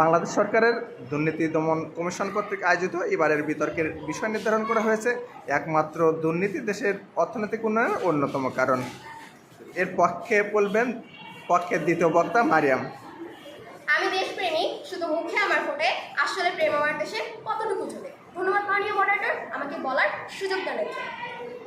বাংলাদেশ সরকারের দুর্নীতি দমন কমিশন কর্তৃক আয়োজিত এবারের বিতর্কের বিষয় নির্ধারণ করা হয়েছে, একমাত্র দুর্নীতি দেশের অর্থনৈতিক উন্নয়নের অন্যতম কারণ। এর পক্ষে বলবেন পক্ষের দ্বিতীয় বক্তা মারিয়াম। আমি দেশপ্রেমিক শুধু মুখে আমার ফোটে আসলে প্রেম আমার দেশে কতটুকু চলে ধন্যবাদ মাননীয় মডারেটর আমাকে বলার সুযোগ দেওয়ার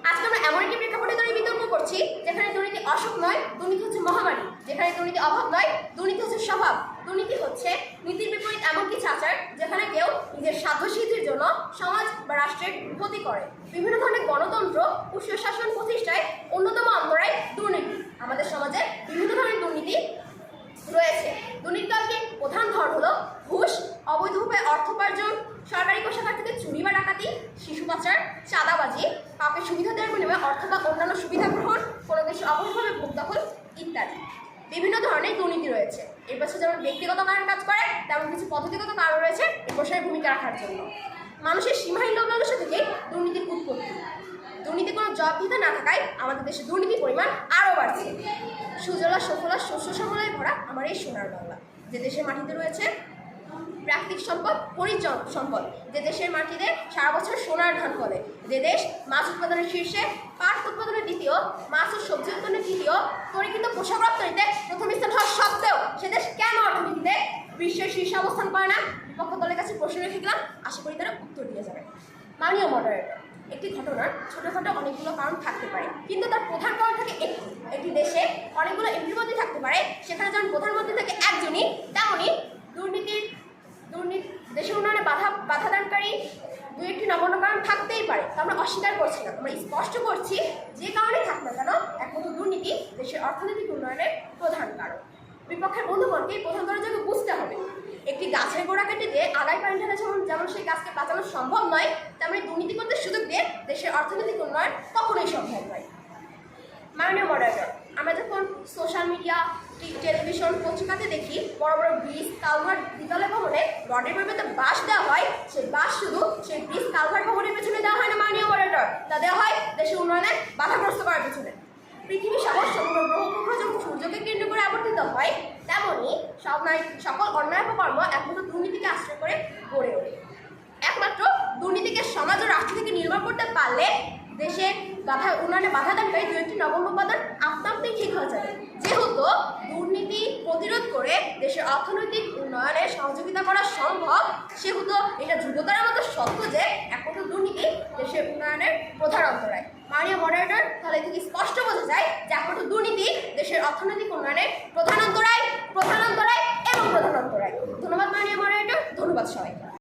আজকে আমরা এমন একটি প্রেক্ষাপটে দাঁড়িয়ে বিতর্ক করছি, যেখানে অসুখ নয়, দুর্নীতি হচ্ছে মহামারী। যেখানে দুর্নীতি অভাব নয়, দুর্নীতি হচ্ছে স্বভাব। দুর্নীতি হচ্ছে নীতির বিপরীত এমন কিছু আচার যেখানে কেউ নিজের স্বার্থসিদ্ধির জন্য সমাজ বা রাষ্ট্রের ক্ষতি করে। বিভিন্ন ধরনের গণতন্ত্র ও সুশাসন প্রতিষ্ঠায় অন্যতম অন্তরায় দুর্নীতি। আমাদের সমাজে বিভিন্ন ধরনের দুর্নীতি রয়েছে। দুর্নীতিকালকে প্রধান ধর হলো ঘুষ অবৈধভাবে অর্থ উপার্জন, সরকারি কোষাগার থেকে চুরি বা ডাকাতি, শিশু পাচার, চাঁদাবাজি পাপের সুবিধা দেওয়ার বিনিময়ে অর্থ বা অন্যান্য সুবিধা গ্রহণ কোনো কিছু অবৈধভাবে ভোগ দখল ইত্যাদি বিভিন্ন ধরনের দুর্নীতি রয়েছে। এর পাশে যেমন ব্যক্তিগত কারণ কাজ করে, তেমন কিছু পদ্ধতিগত কারণ রয়েছে এ ভূমিকা রাখার জন্য। মানুষের সীমাহীন লোভ লালসা থেকে দুর্নীতির উৎপত্তি। দুর্নীতি কোনো জবাবদিহিতা না থাকায় আমাদের দেশে দুর্নীতির পরিমাণ আরও বাড়ছে। সুজলা, সফলা, শস্য শ্যামলায় ভরা আমার এই সোনার বাংলা। যে দেশের মাটিতে রয়েছে প্রাকৃতিক সম্পদ খনিজ সম্পদ। যে দেশের মাটিতে সারা বছর সোনার ধান ফলে। যে দেশ মাছ উৎপাদনের শীর্ষে পাট উৎপাদনের দ্বিতীয়, মাছ ও সবজি উৎপাদনের তৃতীয় পোশাক রপ্তানিতে প্রথম স্থান হওয়া সত্ত্বেও সে দেশ কেন অর্থনীতিতে বিশ্বের শীর্ষে অবস্থান করে না? বিপক্ষ দলের কাছে প্রশ্ন রেখে গেলাম। আশা করি তারা উত্তর দিয়ে যাবে। মাননীয় মডারেটর একটি ঘটনার ছোটোখাটো অনেকগুলো কারণ থাকতে পারে। কিন্তু তার প্রধান কারণ থাকে একটি। একটি দেশে অনেকগুলো এমপির থাকতে পারে। সেখানে যেমন প্রধানমন্ত্রী থাকে একজনই তেমনই দুর্নীতির, দুর্নীতি, দেশের উন্নয়নে বাধা বাধাদানকারী দু একটি নগণ্য কারণ থাকতেই পারে। তা আমরা অস্বীকার করছি না। আমরা স্পষ্ট করছি যে কারণে থাক না কেন অর্থনৈতিক উন্নয়নের প্রধান কারণ। বিপক্ষের বন্ধুগণকে প্রধান কারণ যেন বুঝতে হবে, একটি গাছের গোড়া কেটে দিয়ে আগায় পানি ঢালা যেমন যেমন সেই গাছকে বাঁচানো সম্ভব নয়, তেমনি দুর্নীতি করতে সুযোগ দিয়ে দেশের অর্থনৈতিক উন্নয়ন কখনোই সম্ভব নয়। মাননীয় মডারেটর আমরা যখন সোশ্যাল মিডিয়া টেলিভিশন পত্রিকাতে দেখি, বড় বড় ব্রিজ, কালভার্ট বিদ্যালয় ভবনে রডের পরিবর্তে বাস দেওয়া হয়, সেই বাস শুধু সেই ব্রিজ, কালভার্ট ভবনের পেছনে দেওয়া হয় না মাননীয় মডারেটর তা দেওয়া হয় দেশের উন্নয়নে বাধাগ্রস্ত করার পেছনে। পৃথিবী সহ গ্রহ যখন সূর্যকে কেন্দ্র করে আবর্তিত হয় তেমনই সকল অন্যায় কর্ম একমাত্র দুর্নীতিকে আশ্রয় করে গড়ে ওঠে। একমাত্র দুর্নীতিকে সমাজ ও রাষ্ট্র থেকে নির্ভর করতে পারলে দেশে বাধা, উন্নয়নে বাধা দানকারী দু একটি নবম উপাদান আপনি ঠিক হয়ে যাবে। যেহেতু দুর্নীতি প্রতিরোধ করে দেশের অর্থনৈতিক উন্নয়নে সহযোগিতা করা সম্ভব, সেহেতু এটা যুবতার মতো সত্য যে একমাত্র দুর্নীতি দেশের উন্নয়নের প্রধান অন্তরায়। মাননীয় মডারেটর তাহলে থেকে স্পষ্ট বোঝা যায় যে একমাত্র দুর্নীতি দেশের অর্থনৈতিক উন্নয়নের